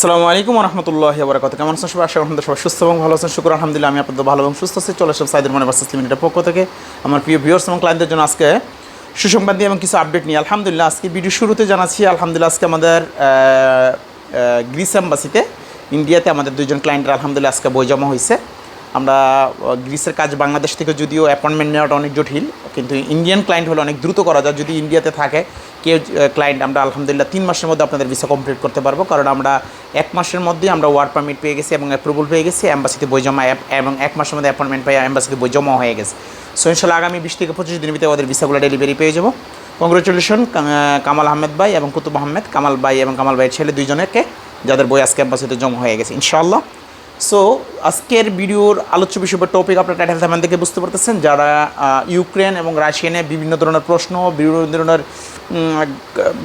আসসালামু আলাইকুম রহমতুল্লাহ বরাকাত কেমন আছেন সবাই? আশা আপনাদের সবাই সুস্থ এবং ভালো আছেন। শুক্র, আলহামদুলিল্লাহ, আমি আপনাদের ভালো এবং সুস্থ আছি। চলে আসলাম সাইদুর মানে ভার্সেস লিমিটেডের পক্ষ থেকে। আমার প্রিয় ভিউয়ার্স এবং ক্লায়েন্টদের জন্য আজকে সুসংবাদ দিয়ে এবং কিছু আপডেট নিয়ে। আলহামদুলিল্লাহ, আজকে ভিডিও শুরুতে জানাচ্ছি, আলহামদুলিল্লাহ, আজকে আমাদের গ্রিস এম্বাসিতে, ইন্ডিয়াতে আমাদের দুজন ক্লায়েন্টের আলহামদুলিল্লাহ আজকে বই জমা হয়েছে আমরা গ্রিসের কাজ বাংলাদেশ থেকে যদিও অ্যাপয়েন্টমেন্ট নেওয়াটা অনেক জটিল কিন্তু ইন্ডিয়ান ক্লায়েন্ট হলে অনেক দ্রুত করা যায়। যদি ইন্ডিয়াতে থাকে, কেউ ক্লায়েন্ট আমরা আলহামদুলিল্লাহ তিন মাসের মধ্যে আপনাদের ভিসা কমপ্লিট করতে পারব। কারণ আমরা এক মাসের মধ্যে আমরা ওয়ার্ক পারমিট পেয়ে গেছি এবং অ্যাপ্রুভাল পেয়ে গেছি অ্যাম্বাসিতে বই জমা এবং এক মাসের মধ্যে অ্যাপয়েন্টমেন্ট পেয়ে অ্যাম্বাসিতে বই জমা হয়ে গেছে। সো ইনশাল্লাহ আগামী বিশ থেকে পঁচিশ দিনের ভিতরে ওদের ভিসাগুলো ডেলিভারি পেয়ে যাব। কংগ্রেচুলেশন কামাল আহমেদ ভাই এবং কুতুব আহমেদ। কামাল ভাই এবং কামাল ভাইয়ের ছেলে দুইজনেরকে যাদের বই আজকে অ্যাম্বাসিতে জমা হয়ে গেছে ইনশাআল্লাহ সো আজকের ভিডিওর আলোচ্য বিষয় বা টপিক আপনার টাইটেল থামান থেকে বুঝতে পারতেছেন যারা ইউক্রেন এবং রাশিয়ানে বিভিন্ন ধরনের প্রশ্ন বিভিন্ন ধরনের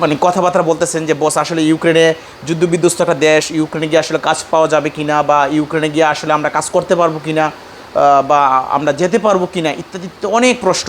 মানে কথাবার্তা বলতেছেন যে বস আসলে ইউক্রেনে যুদ্ধ বিধ্বস্ত একটা দেশ ইউক্রেনে গিয়ে আসলে কাজ পাওয়া যাবে কি না বা ইউক্রেনে গিয়ে আসলে আমরা কাজ করতে পারব কিনা আহ, বা আমরা যেতে পারব কিনা? ইত্যাদি ইত্যাদি অনেক প্রশ্ন।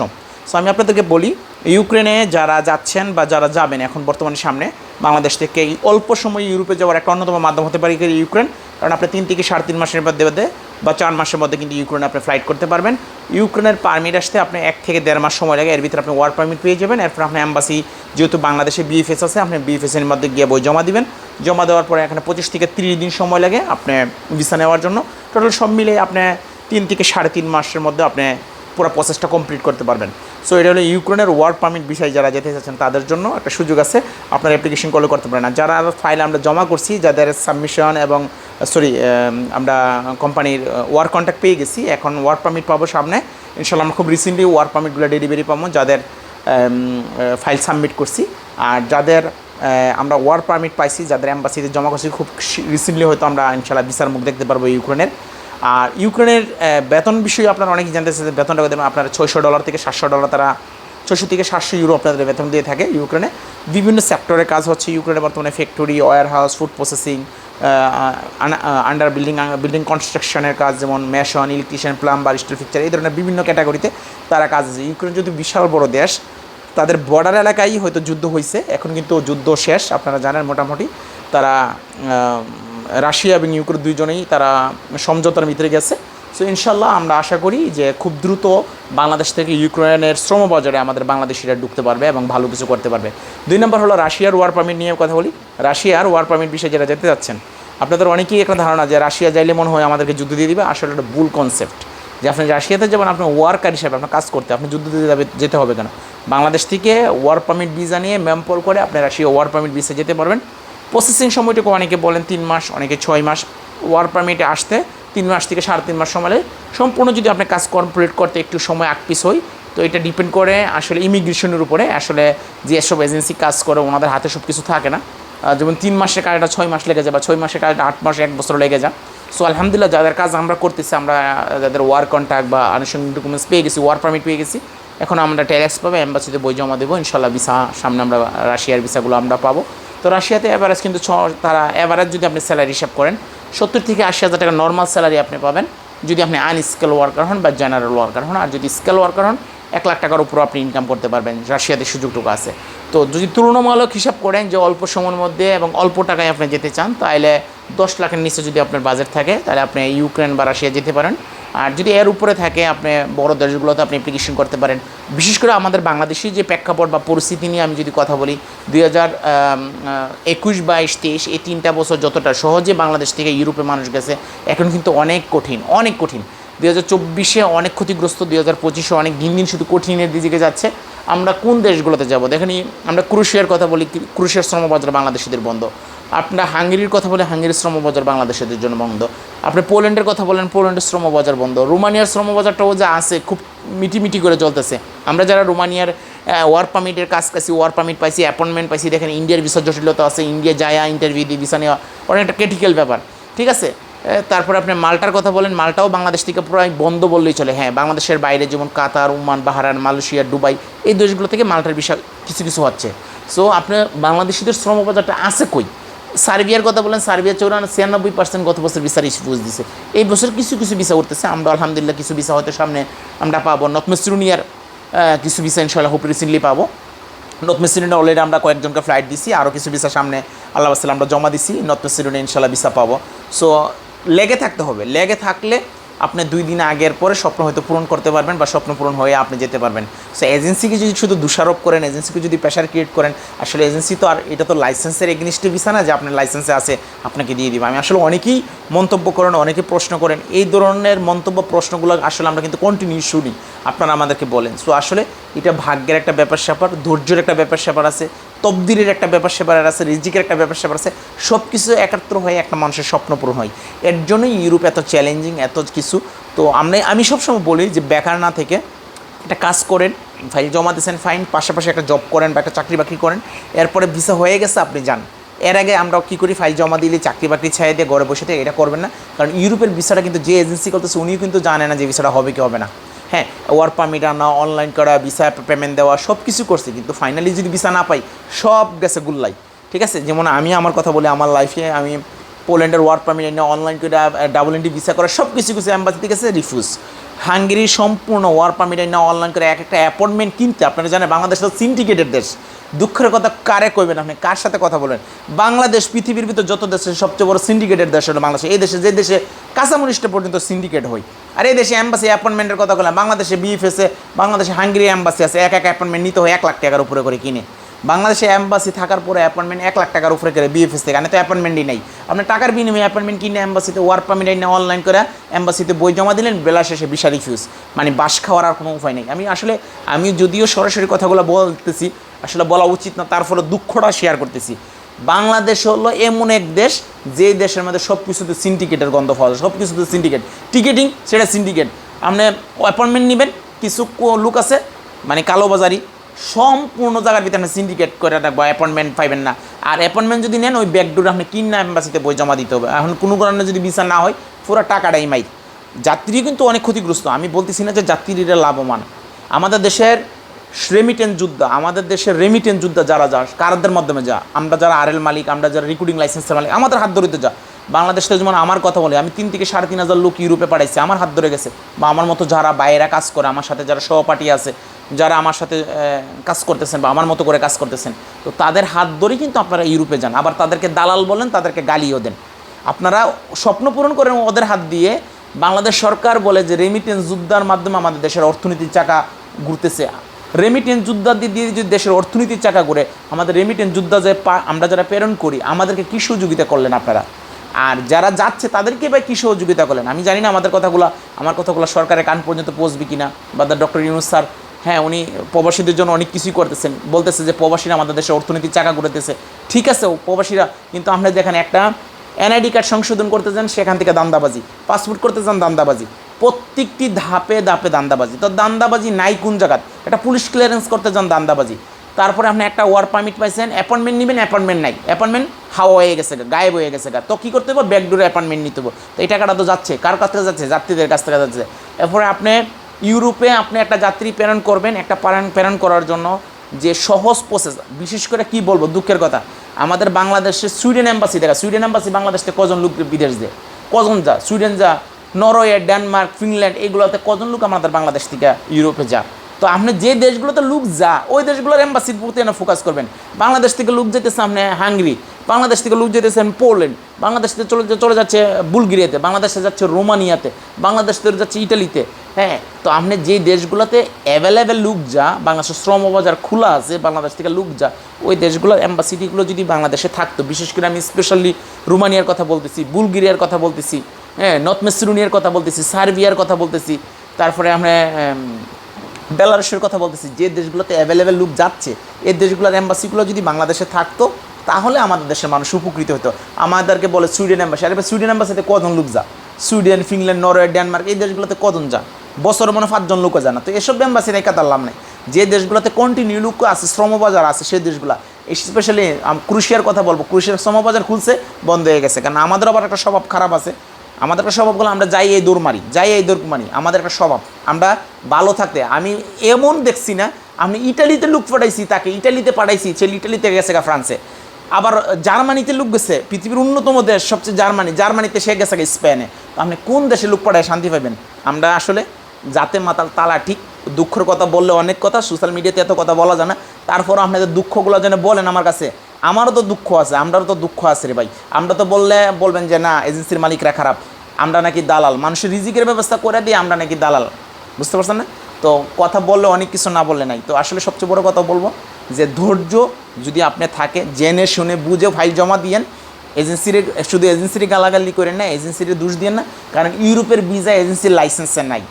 সো আমি আপনাদেরকে বলি ইউক্রেনে যারা যাচ্ছেন বা যারা যাবেন এখন বর্তমানে সামনে বাংলাদেশ থেকে এই অল্প সময় ইউরোপে যাওয়ার একটা অন্যতম মাধ্যম হতে পারে ইউক্রেন। কারণ আপনি তিন থেকে সাড়ে তিন মাসের মধ্যে মধ্যে বা চার মাসের মধ্যে কিন্তু ইউক্রেনে আপনি ফ্লাইট করতে পারবেন। ইউক্রেনের পারমিট আসতে আপনি এক থেকে দেড় মাস সময় লাগে। এর ভিতরে আপনি ওয়ার পারমিট পেয়ে যাবেন। এরপর আপনি অ্যাম্বাসি যেহেতু বাংলাদেশে বিএফএস আছে, আপনি বিএফএসের মধ্যে গিয়ে বই জমা দিবেন। জমা দেওয়ার পরে এখানে পঁচিশ থেকে তিরিশ দিন সময় লাগে আপনি ভিসা নেওয়ার জন্য। টোটাল সব মিলে আপনি তিন থেকে সাড়ে তিন মাসের মধ্যে আপনি পুরো প্রসেসটা কমপ্লিট করতে পারবেন। সো এটা হলো ইউক্রেনের ওয়ার্ক পারমিট বিষয়ে যারা যেতে চাচ্ছেন, তাদের জন্য একটা সুযোগ আছে। আপনার অ্যাপ্লিকেশন করলে করতে পারেন। আর যারা ফাইল আমরা জমা করছি, যাদের সাবমিশন এবং সরি আমরা কোম্পানির ওয়ার্ক কন্ট্যাক্ট পেয়ে গেছি, এখন ওয়ার্ক পারমিট পাবো সামনে। ইনশাল্লাহ আমরা খুব রিসেন্টলি ওয়ার্ক পারমিটগুলো ডেলিভারি পাবো, যাদের ফাইল সাবমিট করছি। আর যাদের আমরা ওয়ার্ক পারমিট পাইছি, যাদের অ্যাম্বাসিতে জমা করছি, খুব রিসেন্টলি হয়তো আমরা ইনশাল্লাহ ভিসার মুখ দেখতে পারব ইউক্রেনের আর ইউক্রেনের বেতন বিষয়ে আপনারা অনেকেই জানতে চাইছেন বেতনটা আপনার ছয়শো ডলার থেকে সাতশো ডলার তারা ছশো থেকে সাতশো ইউরো আপনাদের বেতন দিয়ে থাকে ইউক্রেনে। বিভিন্ন সেক্টরের কাজ হচ্ছে ইউক্রেনে বর্তমানে factory warehouse food processing under building building কনস্ট্রাকশনের কাজ যেমন mason electrician plumber steel fixture এই ধরনের বিভিন্ন ক্যাটাগরিতে তারা কাজ আছে। ইউক্রেন যদি বিশাল বড় দেশ, তাদের বর্ডার এলাকায় হয়তো যুদ্ধ হয়েছে এখন কিন্তু যুদ্ধ শেষ, আপনারা জানেন মোটামুটি। তারা রাশিয়া এবং ইউক্রেন দুইজনেই তারা সমঝোতার ভিতরে গেছে। সো ইনশাল্লাহ আমরা আশা করি যে খুব দ্রুত বাংলাদেশ থেকে ইউক্রেনের শ্রমবাজারে আমাদের বাংলাদেশিরা ঢুকতে পারবে এবং ভালো কিছু করতে পারবে। দুই নম্বর হলো রাশিয়ার ওয়ার পারমিট নিয়ে কথা বলি। রাশিয়ার ওয়ার পারমিট বিষয়ে যারা যেতে যাচ্ছেন আপনাদের অনেকেই একটা ধারণা যে রাশিয়া যাইলে মনে হয় আমাদেরকে যুদ্ধ দিয়ে দিবে। আসলে একটা ভুল কনসেপ্ট যে আপনি রাশিয়াতে যাবেন আপনার ওয়ার্কার হিসাবে আপনার কাজ করতে, আপনি যুদ্ধ দিতে যাবে, যেতে হবে কেন? বাংলাদেশ থেকে ওয়ার পারমিট ভিসা নিয়ে ম্যাম্পল করে আপনি রাশিয়া ওয়ার পারমিট ভিসা যেতে পারবেন। প্রসেসিং সময়টুকু অনেকে বলেন তিন মাস, অনেকে ছয় মাস। ওয়ার পারমিটে আসতে তিন মাস থেকে সাড়ে তিন মাস সময় সম্পূর্ণ যদি আপনার কাজ কমপ্লিট করতে একটু সময় আকপিস হই তো এটা ডিপেন্ড করে আসলে ইমিগ্রেশনের উপরে। আসলে যে এসব এজেন্সি কাজ করে, ওনাদের হাতে সব কিছু থাকে না। যেমন তিন মাসের কাজটা ছয় মাস লেগে যায় বা ছয় মাসের কাজটা আট মাস, এক বছর লেগে যায়। সো আলহামদুলিল্লাহ, যাদের কাজ আমরা করতেছি, আমরা যাদের ওয়ার্ক কন্ট্যাক্ট বা আনুষঙ্গিক ডকুমেন্টস পেয়ে গেছি ওয়ার পারমিট পেয়ে গেছি, এখন আমরা ট্যাক্স পাবো অ্যাম্বাসিতে বই জমা দেবো ইনশাল্লাহ ভিসা সামনে আমরা, রাশিয়ার ভিসাগুলো আমরা পাবো। তো রাশিয়াতে অ্যাভারেজ কিন্তু ছ, তারা অ্যাভারেজ যদি আপনি স্যালারি হিসাব করেন, সত্তর থেকে আশি হাজার টাকা নর্মাল স্যালারি আপনি পাবেন যদি আপনি আনস্কেল ওয়ার্কার হন বা জেনারেল ওয়ার্কার হন। আর যদি স্কেল ওয়ার্কার হন, এক লাখ টাকার উপর আপনি ইনকাম করতে পারবেন, রাশিয়াতে সুযোগটুকু আছে। তো যদি তুলনামূলক হিসাব করেন যে অল্প সময়ের মধ্যে এবং অল্প টাকায় আপনি যেতে চান, তাহলে দশ লাখের নিচে যদি আপনার বাজেট থাকে, তাহলে আপনি ইউক্রেন বা রাশিয়া যেতে পারেন। আর যদি এর উপরে থাকে আপনি বড় দেশগুলোতে আপনি অ্যাপ্লিকেশন করতে পারেন। বিশেষ করে আমাদের বাংলাদেশি যে প্রেক্ষাপট বা পরিস্থিতি নিয়ে আমি যদি কথা বলি, দুই হাজার একুশ বাইশ তেইশ এই তিনটা বছর যতটা সহজে বাংলাদেশ থেকে ইউরোপে মানুষ গেছে, এখন কিন্তু অনেক কঠিন অনেক কঠিন। দুই হাজার চব্বিশে অনেক ক্ষতিগ্রস্ত, দুই হাজার পঁচিশে অনেক দিন দিন শুধু কঠিনের দিকে যাচ্ছে। আমরা কোন দেশগুলোতে যাব? দেখেন আমরা ক্রুশিয়ার কথা বলি ক্রুশিয়ার শ্রমবাজার বাংলাদেশিদের বন্ধ। আপনার হাঙ্গেরির কথা বলে হাঙ্গেরির শ্রমবাজার বাংলাদেশিদের জন্য বন্ধ। আপনি পোল্যান্ডের কথা বলেন, পোল্যান্ডের শ্রমবাজার বন্ধ। রোমানিয়ার শ্রমবাজারটাও যা আছে, খুব মিটি মিটি করে চলতেছে। আমরা যারা রোমানিয়ার ওয়ার্ক পারমিটের কাজ কাছি ওয়ার্ক পারমিট পাইছি অ্যাপয়েন্টমেন্ট পাইছি, দেখেন ইন্ডিয়ার ভিসা জটিলতা আছে, ইন্ডিয়া যায় ইন্টারভিউ দিয়ে ভিসা নেওয়া অনেকটা ক্রিটিক্যাল ব্যাপার। ঠিক আছে? তারপরে আপনি মালটার কথা বলেন, মালটাও বাংলাদেশ থেকে প্রায় বন্ধ বললেই চলে। হ্যাঁ বাংলাদেশের বাইরে যেমন Qatar, Oman Bahrain Malaysia, Dubai, এই দেশগুলো থেকে মালটার বিষয় কিছু কিছু হচ্ছে। সো আপনার বাংলাদেশিদের শ্রম বাজারটা আছে কই? সার্বিয়ার কথা বলেন, সার্বিয়া চৌরানব্বই ছিয়ানব্বই পার্সেন্ট গত বছর ভিসার ইস্যুজ দিছে। এই বছর কিছু কিছু ভিসা উঠতেছে, আমরা আলহামদুলিল্লাহ কিছু ভিসা হয়তো সামনে আমরা পাবো। নর্থ মেসিডোনিয়ার কিছু ভিসা ইনশাল্লাহ খুব রিসেন্টলি পাবো। মেসিডোনে অলরেডি আমরা কয়েকজনকে ফ্লাইট দিছি আরও কিছু ভিসা সামনে আল্লাহ আসলে আমরা জমা দিছি মেসিডোনে ইনশাল্লাহ ভিসা পাবো। সো লেগে থাকতে হবে। লেগে থাকলে আপনি দুই দিন আগের পরে স্বপ্ন হয়তো পূরণ করতে পারবেন বা স্বপ্ন পূরণ হয়ে আপনি যেতে পারবেন। সো এজেন্সিকে যদি শুধু দোষারোপ করেন এজেন্সিকে যদি প্রেশার ক্রিয়েট করেন, আসলে এজেন্সি তো আর এটা তো লাইসেন্সের এগনিস্টে ভিসা না যে আপনার লাইসেন্সে আছে, আপনাকে দিয়ে দিবে। আমি আসলে অনেকেই মন্তব্য করেন, অনেকে প্রশ্ন করেন। এই ধরনের মন্তব্য প্রশ্নগুলো আসলে আমরা কিন্তু কন্টিনিউ শুনি। আপনারা আমাদেরকে বলেন। সো আসলে এটা ভাগ্যের একটা ব্যাপার স্যাপার, ধৈর্যের একটা ব্যাপার স্যাপার আছে তবদিরের একটা ব্যাপার স্যাপার আছে, রিজিকের একটা ব্যাপার স্যাপার আছে। সব কিছু একাত্র হয়ে একটা মানুষের স্বপ্ন পূরণ হয়। এর জন্যই ইউরোপ এত চ্যালেঞ্জিং এত কিছু তো আমরা আমি সবসময় বলি যে বেকার না থেকে একটা কাজ করেন, ফাইল জমা দিয়েছেন, ফাইন, পাশাপাশি একটা জব করেন বা একটা চাকরি বাকরি করেন, এরপরে ভিসা হয়ে গেছে, আপনি যান। এর আগে আমরা কী করি, ফাইল জমা দিলে চাকরি বাকরি ছেড়ে দিয়ে ঘরে বসে থেকে এটা করবেন না, কারণ ইউরোপের ভিসাটা কিন্তু যে এজেন্সি করতেছে, উনিও কিন্তু জানে না যে ভিসাটা হবে কি হবে না। হ্যাঁ ওয়ার্ক পারমিট আনা অনলাইন করা, ভিসা পেমেন্ট দেওয়া সব কিছু করছে, কিন্তু ফাইনালি যদি ভিসা না পাই, সব গেছে গুল্লাই ঠিক আছে? যেমন আমি আমার কথা বলি, আমার লাইফে আমি পোল্যান্ডের ওয়ার্ক পারমিট এনে অনলাইন করে ডাবল এন্ট্রি ভিসা করা সব কিছু কিছু অ্যাম্বাসি থেকে গেছে রিফিউজ হাঙ্গেরি সম্পূর্ণ ওয়ার্ক পারমিট এনে অনলাইন করে এক একটা অ্যাপয়েন্টমেন্ট কিনতে, আপনারা জানেন বাংলাদেশ তো সিন্ডিকেটেড দেশ। দুঃখের কথা কারে কইবেন আপনি? কার সাথে কথা বলেন? বাংলাদেশ পৃথিবীর ভিতর যত দেশের সবচেয়ে বড় সিন্ডিকেটেড দেশ হলো বাংলাদেশ। এই দেশে, যে দেশে কাঁচামরিচটা পর্যন্ত সিন্ডিকেট হয়। আর এই দেশে অ্যাম্বাসি অ্যাপয়েন্টমেন্টের কথা বললাম, বাংলাদেশে বিএফএসে বাংলাদেশে হাঙ্গেরি অ্যাম্বাসি আছে, এক এক অ্যাপয়েন্টমেন্ট নিতে হয় এক লাখ টাকার উপরে করে কিনে। বাংলাদেশে অ্যাম্বাসি থাকার পরে অ্যাপয়েন্টমেন্ট এক লাখ টাকার উপরে করে বিএফএস থেকে। এখানে তো অ্যাপয়েন্টমেন্টই নেই। আপনি টাকার বিনিময়ে অ্যাপয়েন্টমেন্ট কিনে অ্যাম্বাসিতে ওয়ার্ক পারমিট এনে অনলাইন করে অ্যাম্বাসিতে বই জমা দিলেন, বেলা শেষে বিশাল রিফিউজ মানে বাস খাওয়ার আর কোনো উপায় নেই। আমি আসলে আমি যদিও সরাসরি কথাগুলো বলতেছি, আসলে বলা উচিত না, তার ফলে দুঃখটা শেয়ার করতেছি। বাংলাদেশ হলো এমন এক দেশ, যে দেশের মধ্যে সব কিছুতে সিন্ডিকেটের গন্ধ পাওয়া যায়। সব কিছুতে সিন্ডিকেট টিকেটিং সেটা সিন্ডিকেট আপনি অ্যাপয়েন্টমেন্ট নেবেন, কিছু লোক আছে মানে কালোবাজারি সম্পূর্ণ জায়গার ভিতরে আপনি সিন্ডিকেট করে রাখব অ্যাপয়েন্টমেন্ট পাইবেন না। আর অ্যাপয়েন্টমেন্ট যদি নেন, ওই ব্যাকডোর আপনি কিনা এম্বাসিতে বই জমা দিতে হবে। এখন কোনো কারণে যদি ভিসা না হয়, পুরো টাকাটাই মাই যাত্রী কিন্তু অনেক ক্ষতিগ্রস্ত। আমি বলতেছি না যে যাত্রীরা লাভবান। আমাদের দেশের রেমিটেন্স যুদ্ধ, আমাদের দেশের রেমিটেন্স যুদ্ধ যারা যা, কারদের মাধ্যমে যা, আমরা যারা আরএল মালিক, আমরা যারা রিক্রুটিং লাইসেন্সের মালিক, আমাদের হাত ধরিতে যা। বাংলাদেশ যেমন আমার কথা বলে, আমি তিন থেকে সাড়ে তিন হাজার লোক ইউরোপে পাঠাইছি, আমার হাত ধরে গেছে। বা আমার মতো যারা বাইরে কাজ করে, আমার সাথে যারা সহপাঠী আছে যারা আমার সাথে কাজ করতেছেন বা আমার মতো করে কাজ করতেছেন, তো তাদের হাত ধরেই কিন্তু আপনারা ইউরোপে যান। আবার তাদেরকে দালাল বলেন, তাদেরকে গালিও দেন। আপনারা স্বপ্ন পূরণ করেন ওদের হাত দিয়ে, বাংলাদেশ সরকার বলে যে রেমিটেন্স যুদ্ধার মাধ্যমে আমাদের দেশের অর্থনীতির চাকা ঘুরতেছে। রেমিটেন্স যোদ্ধা দিয়ে দিয়ে যদি দেশের অর্থনীতির চাকা ঘুরে, আমাদের রেমিটেন্স যোদ্ধা যে পা- আমরা যারা প্রেরণ করি, আমাদেরকে কী সহযোগিতা করলেন আপনারা? আর যারা যাচ্ছে, তাদেরকে বা কী সহযোগিতা করলেন? আমি জানি না আমাদের কথাগুলো, আমার কথাগুলো সরকারের কান পর্যন্ত পৌঁছবে কিনা, বা ডক্টর ইউনুস স্যার হ্যাঁ উনি প্রবাসীদের জন্য অনেক কিছুই করতেছেন। বলতেছে যে প্রবাসীরা আমাদের দেশে অর্থনীতির চাকা ঘুরেতেছে ঠিক আছে প্রবাসীরা কিন্তু আপনি দেখেন একটা এনআইডি কার্ড সংশোধন করতে যান সেখান থেকে দান্দাবাজি। পাসপোর্ট করতে যান দান্দাবাজি। প্রত্যেকটি ধাপে ধাপে দান্দাবাজি। তো দান্দাবাজি নাই কোন জায়গাত? একটা পুলিশ ক্লিয়ারেন্স করতে যান দান্দাবাজি। তারপরে আপনি একটা ওয়ার্ক পারমিট পাইছেন অ্যাপয়েন্টমেন্ট নেবেন অ্যাপয়েন্টমেন্ট নাই। অ্যাপয়েন্টমেন্ট হাওয়া হয়ে গেছে গা, গায়েব হয়ে গেছে গা। তো কী করতে হবে ব্যাকডোরে অ্যাপয়েন্টমেন্ট নিতে হবে তো এই টাকাটা তো যাচ্ছে। কার কাছ থেকে যাচ্ছে? যাত্রীদের কাছ থেকে যাচ্ছে। এরপরে আপনি ইউরোপে আপনি একটা যাত্রী প্রেরণ করবেন, একটা প্রেরণ প্রেরণ করার জন্য যে সহজ প্রসেস বিশেষ করে কি বলব, দুঃখের কথা। আমাদের বাংলাদেশে সুইডেন এম্বাসি দেখা, সুইডেন এম্বাসি বাংলাদেশ কজন লোক বিদেশ দেয় কজন যা সুইডেন যা, নরওয়ে, ডেনমার্ক, ফিনল্যান্ড, এগুলোতে কজন লোক আমাদের বাংলাদেশ থেকে ইউরোপে যা তো আপনি যে দেশগুলোতে লোক যা, ওই দেশগুলোর এম্বাসির প্রতি না ফোকাস করবেন। বাংলাদেশ থেকে লোক যেতেছে আপনি হাঙ্গরি, বাংলাদেশ থেকে লোক যেতেছেন পোল্যান্ড, বাংলাদেশ থেকে চলে চলে যাচ্ছে বুলগেরিয়াতে, বাংলাদেশে যাচ্ছে রোমানিয়াতে, বাংলাদেশ থেকে যাচ্ছে ইটালিতে। হ্যাঁ তো আপনি যেই দেশগুলোতে অ্যাভেলেবেল লোক যা বাংলাদেশের শ্রমবাজার খোলা আছে, বাংলাদেশ থেকে লোক যা, ওই দেশগুলোর এম্বাসিটিগুলো যদি বাংলাদেশে থাকতো, বিশেষ করে আমি স্পেশালি রোমানিয়ার কথা বলতেছি, বুলগেরিয়ার কথা বলতেছি হ্যাঁ নর্থ মেসিডোনিয়ার কথা বলতেছি, সার্বিয়ার কথা বলতেছি, তারপরে আমরা বেলারুশের কথা বলতেছি, যে দেশগুলোতে অ্যাভেলেবেল লোক যাচ্ছে, এই দেশগুলোর অ্যাম্বাসিগুলো যদি বাংলাদেশে থাকতো, তাহলে আমাদের দেশের মানুষ উপকৃত হতো। আমাদেরকে বলে সুইডেন অ্যাম্বাসি আরে সুইডেন অ্যাম্বাসিতে কজন লোক যা সুইডেন, ফিনল্যান্ড, নরওয়ে, ডেনমার্ক, এই দেশগুলোতে কজন যা বছর মনে পাঁচজন লোকও যায় না। তো এসব অ্যাম্বাসি রেখা তার লাভ নেই। যে দেশগুলোতে কন্টিনিউ লোক আছে, শ্রমবাজার আছে, সেই দেশগুলো স্পেশালি ক্রুশিয়ার কথা বলব, ক্রুশিয়ার শ্রমবাজার খুলছে, বন্ধ হয়ে গেছে। কারণ আমাদের আবার একটা স্বভাব খারাপ আছে। আমাদের একটা স্বভাবগুলো আমরা যাই এই দৌড় মারি, যাই এই দৌড় মারি, আমাদের একটা স্বভাব। আমরা ভালো থাকতে, আমি এমন দেখছি না, আমি ইটালিতে লুক পাঠাইছি তাকে, ইটালিতে পাঠাইছি ছেলে ইটালিতে গেছে গা ফ্রান্সে। আবার জার্মানিতে লোক গেছে, পৃথিবীর অন্যতম দেশ, সবচেয়ে জার্মানি, জার্মানিতে সে গেছে স্পেনে। আপনি কোন দেশে লোক পাঠায় শান্তি পাবেন? আমরা আসলে জাতে মাতাল তালা, ঠিক দুঃখের কথা বললে অনেক কথা সোশ্যাল মিডিয়াতে এত কথা বলা যায় না, তারপরও আপনাদের দুঃখগুলো যেন বলেন আমার কাছে। আমারও তো দুঃখ আছে, আমরারও তো দুঃখ আছে রে ভাই। আমরা তো বললে বলবেন যে, না, এজেন্সির মালিকরা খারাপ। আমরা নাকি দালাল। মানুষের রিজিকের ব্যবস্থা করে দিয়ে আমরা নাকি দালাল। বুঝতে পারছেন না? তো কথা বললে অনেক কিছু না বললে নাই। তো আসলে সবচেয়ে বড় কথা বলব যে, ধৈর্য যদি আপনি থাকে, জেনে শুনে বুঝে ফাইল জমা দিয়েন। এজেন্সির, শুধু এজেন্সির গালাগালি করেন না, এজেন্সির দোষ দিয়েন না। কারণ ইউরোপের ভিসা এজেন্সির লাইসেন্সে নাই।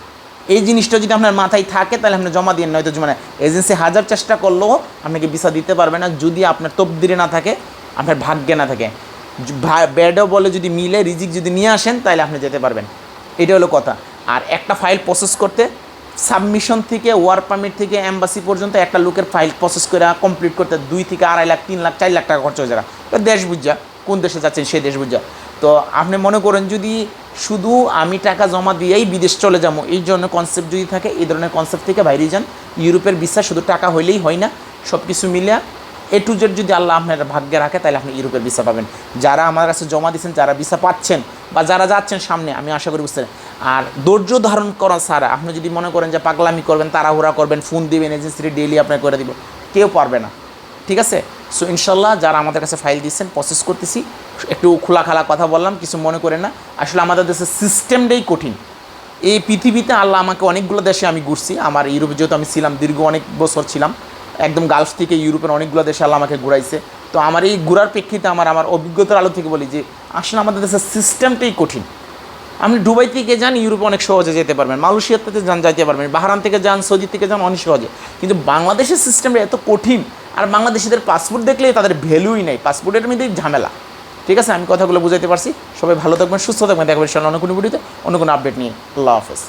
এই জিনিসটা যদি আপনার মাথায় থাকে, তাহলে আপনি জমা দিয়ে নয়তো মানে এজেন্সি হাজার চেষ্টা করলেও আপনাকে ভিসা দিতে পারবে না। যদি আপনার তবদিরে না থাকে, আপনার ভাগ্যে না থাকে। ব্যাডও বলে যদি মিলে, রিজিক যদি নিয়ে আসেন, তাহলে আপনি যেতে পারবেন। এটা হলো কথা। আর একটা ফাইল প্রসেস করতে সাবমিশন থেকে ওয়ার পারমিট থেকে অ্যাম্বাসি পর্যন্ত একটা লোকের ফাইল প্রসেস করে কমপ্লিট করতে দুই থেকে আড়াই লাখ, তিন লাখ, চার লাখ টাকা খরচ হয়ে যাবে। দেশ বুঝা, কোন দেশে যাচ্ছেন সেই দেশ বুঝা। তো আপনি মনে করেন যদি শুধু আমি টাকা জমা দিয়েই বিদেশ চলে যাব, এই জন্য কনসেপ্ট যদি থাকে, এই ধরনের কনসেপ্ট থেকে বাইরে যান, ইউরোপের বিশ্বাস শুধু টাকা হইলেই হয় না সব কিছু মিলিয়া এ টু জেড যদি আল্লাহ আপনার ভাগ্যে রাখে, তাহলে আপনি ইউরোপের ভিসা পাবেন। যারা আমার কাছে জমা দিচ্ছেন যারা ভিসা পাচ্ছেন বা যারা যাচ্ছেন সামনে, আমি আশা করি বুঝতে আর ধৈর্য ধারণ করা ছাড়া, আপনি যদি মনে করেন যে পাগলামি করবেন, তাড়াহুড়া করবেন ফোন দিবেন এজেন্সির ডেইলি আপনার করে দিব, কেউ পারবে না। ঠিক আছে? সো ইনশাল্লাহ যারা আমাদের কাছে ফাইল দিচ্ছেন প্রসেস করতেছি। একটু খোলাখালা কথা বললাম, কিছু মনে করে না। আসলে আমাদের দেশের সিস্টেমটাই কঠিন। এই পৃথিবীতে আল্লাহ আমাকে অনেকগুলো দেশে আমি ঘুরছি। আমার ইউরোপে যেহেতু আমি ছিলাম, দীর্ঘ অনেক বছর ছিলাম। একদম গালফ থেকে ইউরোপের অনেকগুলো দেশে আল্লাহ আমাকে ঘুরাইছে। তো আমার এই ঘোরার প্রেক্ষিতে আমার আমার অভিজ্ঞতার আলো থেকে বলি যে, আসলে আমাদের দেশের সিস্টেমটাই কঠিন। আপনি দুবাই থেকে যান, ইউরোপে অনেক সহজে যেতে পারবেন। মালয়েশিয়া থেকে যান, যাইতে পারবেন। বাহারান থেকে যান, সৌদি থেকে যান, অনেক সহজে। কিন্তু বাংলাদেশের সিস্টেমটা এত কঠিন আর বাংলাদেশিদের পাসপোর্ট দেখলে তাদের ভ্যালুই নেই। পাসপোর্টের মধ্যে ঝামেলা। ঠিক আছে, আমি কথাগুলো বুঝাইতে পারছি। সবাই ভালো থাকবেন, সুস্থ থাকবেন। দেখাবেন অন্য কোনো ভিডিওতে অন্য কোনো আপডেট নিয়ে। আল্লাহ হাফেজ।